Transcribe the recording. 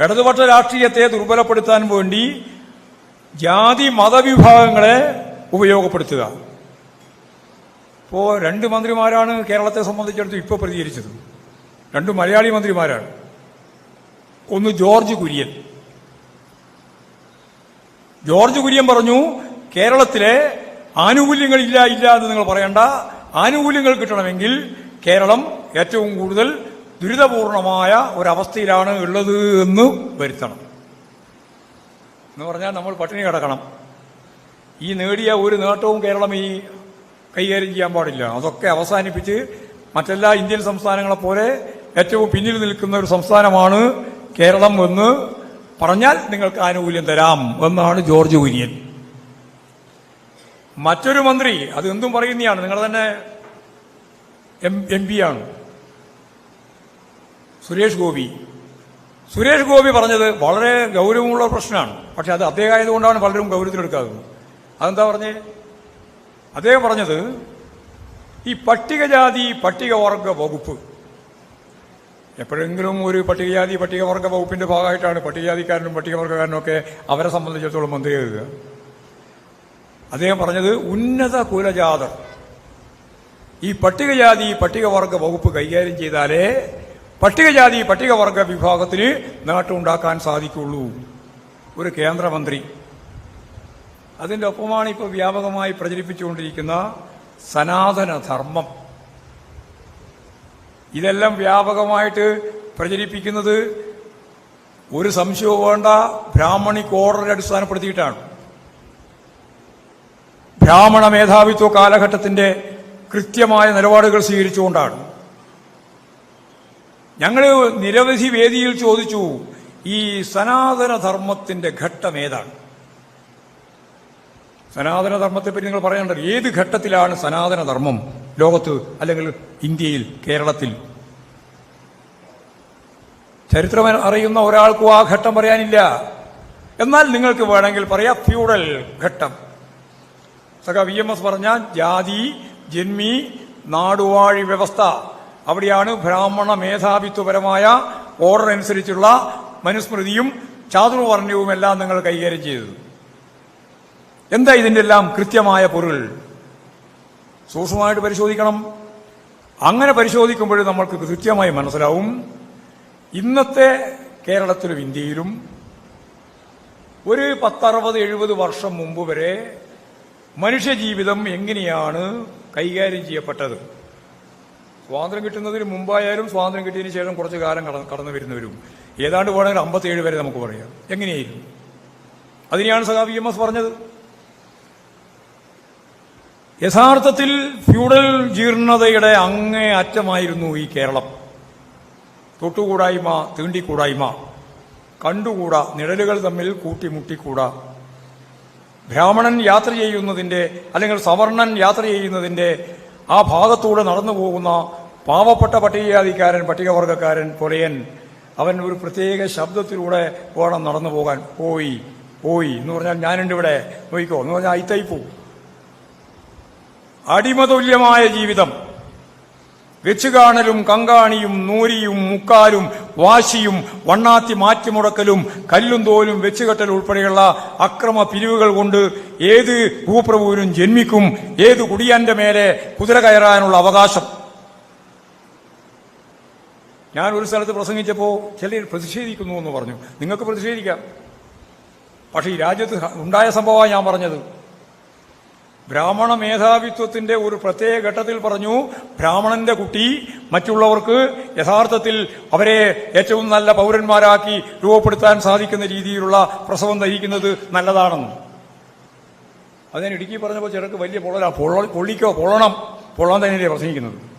ഇടതുപക്ഷ രാഷ്ട്രീയത്തെ ദുർബലപ്പെടുത്താൻ വേണ്ടി ജാതി മതവിഭാഗങ്ങളെ ഉപയോഗപ്പെടുത്തുക. ഇപ്പോ രണ്ട് മന്ത്രിമാരാണ് കേരളത്തെ സംബന്ധിച്ചിടത്ത് ഇപ്പോൾ പ്രതികരിച്ചത്. രണ്ട് മലയാളി മന്ത്രിമാരാണ്. ഒന്ന് ജോർജ് കുര്യൻ. ജോർജ് കുര്യൻ പറഞ്ഞു കേരളത്തിലെ ആനുകൂല്യങ്ങൾ ഇല്ല ഇല്ല എന്ന് നിങ്ങൾ പറയണ്ട. ആനുകൂല്യങ്ങൾ കിട്ടണമെങ്കിൽ കേരളം ഏറ്റവും കൂടുതൽ ദുരിതപൂർണമായ ഒരവസ്ഥയിലാണ് ഉള്ളത് എന്ന് വരുത്തണം. എന്ന് പറഞ്ഞാൽ നമ്മൾ പട്ടിണി കിടക്കണം. ഈ നേടിയ ഒരു നേട്ടവും കേരളം ഈ കൈകാര്യം ചെയ്യാൻ പാടില്ല. അതൊക്കെ അവസാനിപ്പിച്ച് മറ്റെല്ലാ ഇന്ത്യൻ സംസ്ഥാനങ്ങളെപ്പോലെ ഏറ്റവും പിന്നിൽ നിൽക്കുന്ന ഒരു സംസ്ഥാനമാണ് കേരളം എന്ന് പറഞ്ഞാൽ നിങ്ങൾക്ക് ആനുകൂല്യം തരാം എന്നാണ് ജോർജ് കുര്യൻ. മറ്റൊരു മന്ത്രി അത് എന്തും പറയുന്നതാണ് നിങ്ങൾ തന്നെ എം പി ആണ്. സുരേഷ് ഗോപി. സുരേഷ് ഗോപി പറഞ്ഞത് വളരെ ഗൗരവമുള്ള പ്രശ്നമാണ്. പക്ഷെ അത് അദ്ദേഹം ആയതുകൊണ്ടാണ് പലരും ഗൗരവത്തിലെടുക്കാത്തത്. അതെന്താ പറഞ്ഞേ? അദ്ദേഹം പറഞ്ഞത് ഈ പട്ടികജാതി പട്ടികവർഗ വകുപ്പ്. എപ്പോഴെങ്കിലും ഒരു പട്ടികജാതി പട്ടികവർഗ വകുപ്പിന്റെ ഭാഗമായിട്ടാണ് പട്ടികജാതിക്കാരനും പട്ടികവർഗക്കാരനും ഒക്കെ അവരെ സംബന്ധിച്ചിടത്തോളം മന്ത്രി എഴുതുക അദ്ദേഹം പറഞ്ഞത് ഉന്നത കുലജാതർ. ഈ പട്ടികജാതി പട്ടികവർഗ വകുപ്പ് കൈകാര്യം ചെയ്താലേ പട്ടികജാതി പട്ടികവർഗ വിഭാഗത്തിന് നേട്ടമുണ്ടാക്കാൻ സാധിക്കുള്ളൂ. ഒരു കേന്ദ്രമന്ത്രി. അതിന്റെ ഒപ്പമാണ് ഇപ്പോൾ വ്യാപകമായി പ്രചരിപ്പിച്ചുകൊണ്ടിരിക്കുന്ന സനാതനധർമ്മം. ഇതെല്ലാം വ്യാപകമായിട്ട് പ്രചരിപ്പിക്കുന്നത് ഒരു സംശയവും വേണ്ട ബ്രാഹ്മണിക് ഓർഡറിനെ അടിസ്ഥാനപ്പെടുത്തിയിട്ടാണ്. ബ്രാഹ്മണ മേധാവിത്വ കാലഘട്ടത്തിന്റെ കൃത്യമായ നിലപാടുകൾ സ്വീകരിച്ചുകൊണ്ടാണ്. ഞങ്ങൾ നിരവധി വേദിയിൽ ചോദിച്ചു ഈ സനാതനധർമ്മത്തിന്റെ ഘട്ടം ഏതാണ്? സനാതനധർമ്മത്തെപ്പറ്റി നിങ്ങൾ പറയേണ്ടത് ഏത് ഘട്ടത്തിലാണ് സനാതനധർമ്മം ലോകത്ത് അല്ലെങ്കിൽ ഇന്ത്യയിൽ കേരളത്തിൽ? ചരിത്രം അറിയുന്ന ഒരാൾക്കും ആ ഘട്ടം പറയാനില്ല. എന്നാൽ നിങ്ങൾക്ക് വേണമെങ്കിൽ പറയാം ഫ്യൂഡൽ ഘട്ടം. സഖ വി എം എസ് പറഞ്ഞ ജാതി ജന്മി നാടുവാഴി വ്യവസ്ഥ. അവിടെയാണ് ബ്രാഹ്മണ മേധാവിത്വപരമായ ഓർഡർ അനുസരിച്ചുള്ള മനുസ്മൃതിയും ചാതുർവർണയവും എല്ലാം നിങ്ങൾ കൈകാര്യം ചെയ്തത്. എന്താ ഇതിന്റെ എല്ലാം കൃത്യമായ പൊരുൾ? സൂക്ഷ്മമായിട്ട് പരിശോധിക്കണം. അങ്ങനെ പരിശോധിക്കുമ്പോൾ നമ്മൾക്ക് കൃത്യമായി മനസ്സിലാവും. ഇന്നത്തെ കേരളത്തിലും ഇന്ത്യയിലും ഒരു പത്തറുപത് എഴുപത് വർഷം മുമ്പ് വരെ മനുഷ്യജീവിതം എങ്ങനെയാണ് കൈകാര്യം ചെയ്യപ്പെട്ടത്? സ്വാതന്ത്ര്യം കിട്ടുന്നതിന് മുമ്പായാലും സ്വാതന്ത്ര്യം കിട്ടിയതിന് ശേഷം കുറച്ച് കാലം കട- കടന്നു വരുന്നവരും. ഏതാണ്ട് വേണമെങ്കിൽ അമ്പത്തിയേഴ് വരെ നമുക്ക് പറയാം. എങ്ങനെയായിരുന്നു? അതിനെയാണ് സഖാ വി എം എസ് പറഞ്ഞത്. യഥാർത്ഥത്തിൽ ഫ്യൂഡൽ ജീർണതയുടെ അങ്ങേ അറ്റമായിരുന്നു ഈ കേരളം. തൊട്ടുകൂടായ്മ തീണ്ടിക്കൂടായ്മ കണ്ടുകൂടാ നിഴലുകൾ തമ്മിൽ കൂട്ടിമുട്ടിക്കൂടാ. ബ്രാഹ്മണൻ യാത്ര ചെയ്യുന്നതിന്റെ അല്ലെങ്കിൽ സവർണൻ യാത്ര ചെയ്യുന്നതിന്റെ ആ ഭാഗത്തൂടെ നടന്നു പോകുന്ന പാവപ്പെട്ട പട്ടികജാതിക്കാരൻ പട്ടികവർഗക്കാരൻ പൊലയൻ അവൻ ഒരു പ്രത്യേക ശബ്ദത്തിലൂടെ വേണം നടന്നു പോകാൻ പോയി പോയി. എന്ന് പറഞ്ഞാൽ ഞാനുണ്ട് ഇവിടെ. നോയിക്കോ എന്ന് പറഞ്ഞാൽ ഐത്തൈപ്പൂ അടിമതുല്യമായ ജീവിതം. വെച്ചുകാണലും കങ്കാണിയും നൂരിയും മുക്കാലും വാശിയും വണ്ണാത്തി മാറ്റിമുടക്കലും കല്ലും തോലും വെച്ചുകെട്ടൽ ഉൾപ്പെടെയുള്ള അക്രമ പിരിവുകൾ കൊണ്ട് ഏത് ഭൂപ്രഭുവിനും ജന്മിക്കും ഏത് കുടിയാന്റെ മേലെ കുതിര കയറാനുള്ള അവകാശം. ഞാൻ ഒരു സ്ഥലത്ത് പ്രസംഗിച്ചപ്പോൾ ചിലർ പ്രതിഷേധിക്കുന്നു എന്ന് പറഞ്ഞു. നിങ്ങൾക്ക് പ്രതിഷേധിക്കാം. പക്ഷേ ഈ രാജ്യത്ത് ഉണ്ടായ സംഭവമാണ് ഞാൻ പറഞ്ഞത്. ബ്രാഹ്മണ മേധാവിത്വത്തിന്റെ ഒരു പ്രത്യേക ഘട്ടത്തിൽ പറഞ്ഞു ബ്രാഹ്മണന്റെ കുട്ടി മറ്റുള്ളവർക്ക് യഥാർത്ഥത്തിൽ അവരെ ഏറ്റവും നല്ല പൗരന്മാരാക്കി രൂപപ്പെടുത്താൻ സാധിക്കുന്ന രീതിയിലുള്ള പ്രസവം ധരിക്കുന്നത് നല്ലതാണെന്ന്. അതിന് ഇടുക്കി പറഞ്ഞപ്പോൾ ചിലർക്ക് വലിയ പൊള്ളല പൊള്ള പൊള്ളിക്കോ പൊള്ളണം. പൊള്ളാൻ തന്നെയല്ലേ പ്രസംഗിക്കുന്നത്.